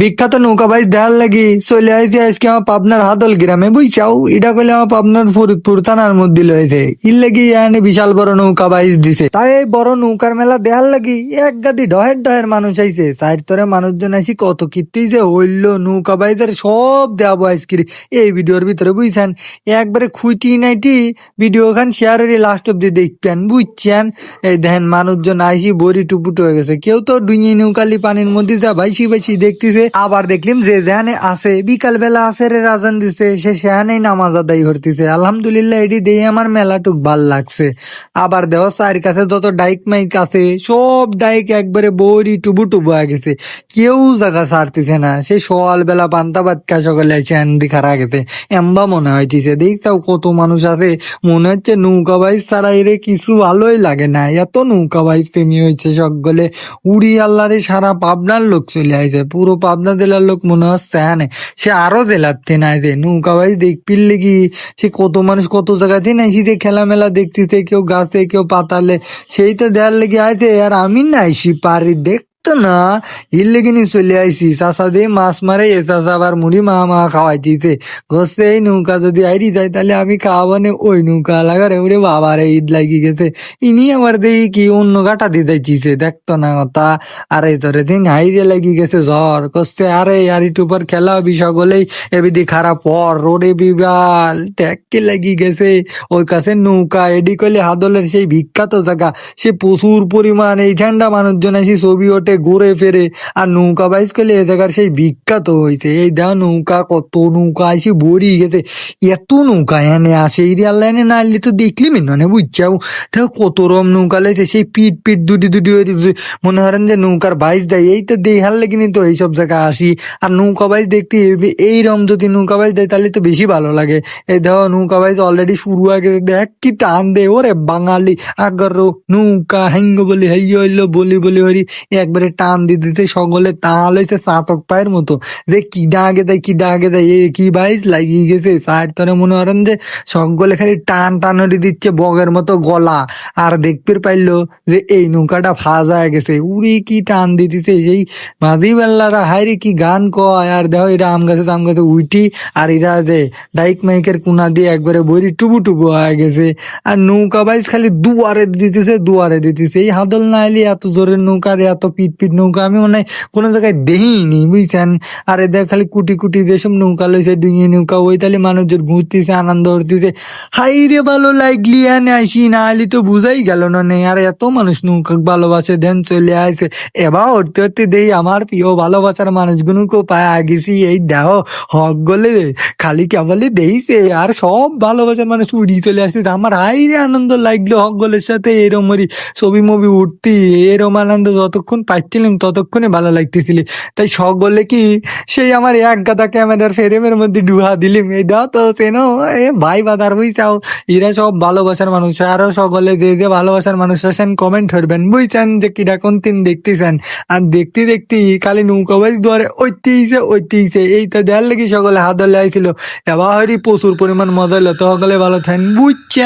বিখ্যাত নৌকা বাইচ দেখার লাগি চলে আইতে আজকে আমার পাবনার হাতল গ্রামে, বুঝছাও? এটা কইলে আমার পাবনার ফরিদপুর থানার মধ্যে লয়েছে ইর লাগি এখানে বিশাল বড় নৌকা বাইচ দিছে। তাই এই বড় নৌকার মেলা দেখার লাগি এক গাদি ডহের ডহের মানুষ আইছে। সাইড তরে মানুষজন আইসি কত কীর্তি যে হইল নৌকা বাইদের সব দেখাবো আইসক্রি। এই ভিডিওর ভিতরে বুঝছেন? একবারে খুঁটি নাইটি ভিডিও খান শেয়ারের লাস্ট অব্দি দেখবেন, বুঝছেন? এই দেখেন মানুষজন আইসি বড়ি টুপুট হয়ে গেছে। কেউ তো ডুঙি নৌকালি পানির মধ্যে যা বাইসি বাইসি দেখতেছে আবার দেখলাম যে যেখানে আছে বিকাল বেলা আছে রে, রাজান দিছে সে সেখানেই নামাজ আদায় করতেছে আলহামদুলিল্লাহ, এটি দিয়ে আমার মেলাটুক ভালো লাগছে। আবার দেহ চার কাছে যত ডাইক মাইক আছে, সব ডাইক একবারে বড়ি টুবু টুবু গেছে। কেউ জায়গা ছাড়তেছে না। সে সকাল বেলা পান্তা খায়, সকালে আইছে আন্দি খারা গেছে। এম্বা মনে হইতেছে দেখতাও কত মানুষ আছে। মনে হচ্ছে নৌকা বাইস ছাড়া এরে কিছু ভালোই লাগে না। এত নৌকা বাইস প্রেমী হয়েছে সকলে উড়ি আল্লাহরে সারা পাবনার লোক চলে আইছে। পুরো পাবনা জেলার লোক মনে হচ্ছে হ্যাঁ সে আরও জেলাতে নাই যে, নৌকা ভাই দেখপিল লেগি সে কত মানুষ কত জায়গাতে নাইছি যে খেলা মেলা দেখতেছে, কেউ গাছে, কেউ পাতালে। সেই তো দেয়ার লেগে আইতে আর আমি নাইছি পারি দেখ। তো না ইর লেগে নি চলে আইসি চাষা দিয়ে মাছ মারে, এ চাষা আবার মুড়ি মা মা খাওয়াইতেছে গোসে এই নৌকা যদি আইরি যায়, তাহলে আমি খাওয়াবো না। ওই নৌকা লাগারে ওরে বাবারে ঈদ লাগি গেছে। ইনি আমার দেখি কি অন্য গাটা দিয়ে যাইতিছে, দেখতো না কথা। আরে তোরে দিন হাইরে লাগি গেছে জ্বর। কষ্টে আরে আর একটু পর খেলা হবি সকলেই, এবিদি খারাপ পর, রোডে বিবাল, ট্যাককে লাগি গেছে। ওই কাছে নৌকা, এডি কইলে হাদলের সেই বিখ্যাত জায়গা। সে প্রচুর পরিমাণ এই ঠান্ডা মানুষজন এসে ছবি ওঠে ঘুরে ফেরে। আর নৌকা বাইস করলে জায়গার সেই বিখ্যাত হয়েছে এই দেখ নৌকা, কত নৌকা এসে ভরি গেছে। এত নৌকা এনে আসে এই এনে না আনলে তো দেখলি মিনে বুঝছাও। দেখো কত রম নৌকা লেগেছে, সেই পিট পিট দুটি দুটি হয়ে গেছে। মনে করেন যে নৌকার বাইস দেয়, এই তো দেখার লেগে তো এইসব জায়গায় আসি। আর নৌকা বাইস দেখতে এই- এই রম যদি নৌকা বাইস দেয়, তাহলে তো বেশি ভালো লাগে। এই দেখো নৌকা বাইস অলরেডি শুরু হয়ে গেছে দেখ কি টান দে, ওরে বাঙালি। আগর নৌকা হেঙ্গ বলি, হেই হইল বলি বলি হরি। একবারে টান দিয়ে দিতে সকলে তাল হয়েছে চাতক পায়ের মতো। যে কি ডাকে দেয়, কি ডাকে দেয়, এ কি বাইস, লাগিয়ে গেছে। সাইড তরে মনে করেন যে সকলে খালি টান টান হয়ে দিচ্ছে বগের মতো গলা। আর দেখতে পাইলো যে এই নৌকাটা হয়ে গেছে। উড়ি কি টান দিতেছে সেই মাঝি বেল্লারা হাইরে কি গান কয়। আর দেখো এরা আম গাছে আম গাছে উইটি, আর এরা দে ডাইক মাইকের কুনা দিয়ে একবারে বইরি টুবু টুবু হয়ে গেছে। আর নৌকা বাইস খালি দুয়ারে দিতেছে দুয়ারে দিতেছে। এই হাদল না এত জোরের নৌকা আর এত পিট পিট নৌকা। আমি মনে হয় কোনো জায়গায় দেখিনি, বুঝছেন? আর এদের খালি কুটি কুটি যেসব নৌকা লইছে ডিঙি নৌকা, ওই তাহলে মানুষজন ঘুরতেছে, আনন্দ করতেছে। হাই রে, ভালো লাগলি এনে আইসি না আইলি তো বুঝাই গেল না নেই আর, এত মানুষ নৌকা ভালোবাসে, দেন চলে আসে এবার উঠতে উঠতে দেই, আমার প্রিয় ভালোবাসার মানুষগুলোকে পায় আগেছি, এই দেহ, হক গলে, খালি কেবলই দেইছে, আর সব ভালোবাসার মানুষ উড়ি চলে আসছে। আমার হাই রে, আনন্দ লাগল হক গলের সাথে এরকমরি ছবি মবি উঠতি, এরম আনন্দ যতক্ষণ পাচ্ছিলাম ততক্ষণে ভালো লাগতেছিল। তাই সকলে কি সেই আমার এক গাদা ক্যামেরার ফ্রেমের মধ্যে ডুহা দিলিম। এই দাও তো সেন এ ভাই বাদার বুঝছাও, এরা সব ভালোবাসার মানুষ। আরও সকলে যে যে ভালোবাসার মানুষ আছেন কমেন্ট করবেন বুঝছেন যে কিরা কোন তিন দেখতেছেন? আর দেখতে দেখতে খালি নৌকা বাইস দুয়ারে ওইতেইছে ওইতেইছে এইটা দেওয়ার লেগে সকলে হাত ধরে আইছিল। এবার প্রচুর পরিমাণ মজা হলো তো সকলে ভালো থাকেন। বুঝছেন?